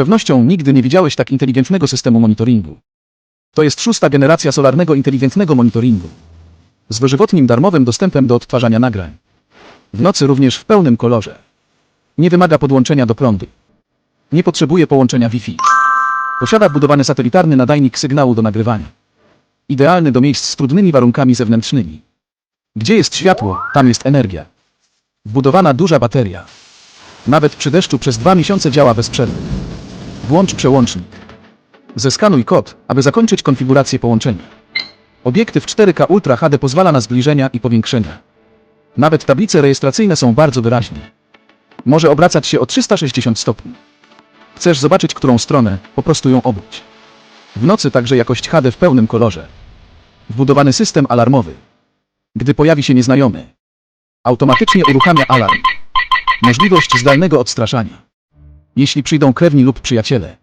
pewnością nigdy nie widziałeś tak inteligentnego systemu monitoringu. To jest szósta generacja solarnego inteligentnego monitoringu. Z dożywotnim darmowym dostępem do odtwarzania nagrań. W nocy również w pełnym kolorze. Nie wymaga podłączenia do prądu. Nie potrzebuje połączenia Wi-Fi. Posiada wbudowany satelitarny nadajnik sygnału do nagrywania. Idealny do miejsc z trudnymi warunkami zewnętrznymi. Gdzie jest światło, tam jest energia. Wbudowana duża bateria. Nawet przy deszczu przez dwa miesiące działa bez przerwy. Włącz przełącznik. Zeskanuj kod, aby zakończyć konfigurację połączenia. Obiektyw 4K Ultra HD pozwala na zbliżenia i powiększenia. Nawet tablice rejestracyjne są bardzo wyraźne. Może obracać się o 360 stopni. Chcesz zobaczyć którą stronę, po prostu ją obróć. W nocy także jakość HD w pełnym kolorze. Wbudowany system alarmowy. Gdy pojawi się nieznajomy, automatycznie uruchamia alarm. Możliwość zdalnego odstraszania. Jeśli przyjdą krewni lub przyjaciele,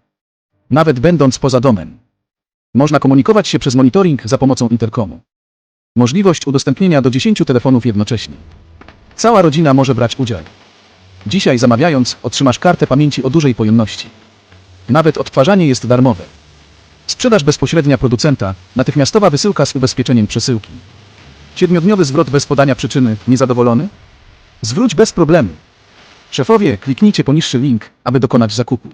nawet będąc poza domem, można komunikować się przez monitoring za pomocą interkomu. Możliwość udostępnienia do 10 telefonów jednocześnie. Cała rodzina może brać udział. Dzisiaj zamawiając, otrzymasz kartę pamięci o dużej pojemności. Nawet odtwarzanie jest darmowe. Sprzedaż bezpośrednia producenta, natychmiastowa wysyłka z ubezpieczeniem przesyłki. Siedmiodniowy zwrot bez podania przyczyny, niezadowolony? Zwróć bez problemu. Szefowie, kliknijcie poniższy link, aby dokonać zakupu.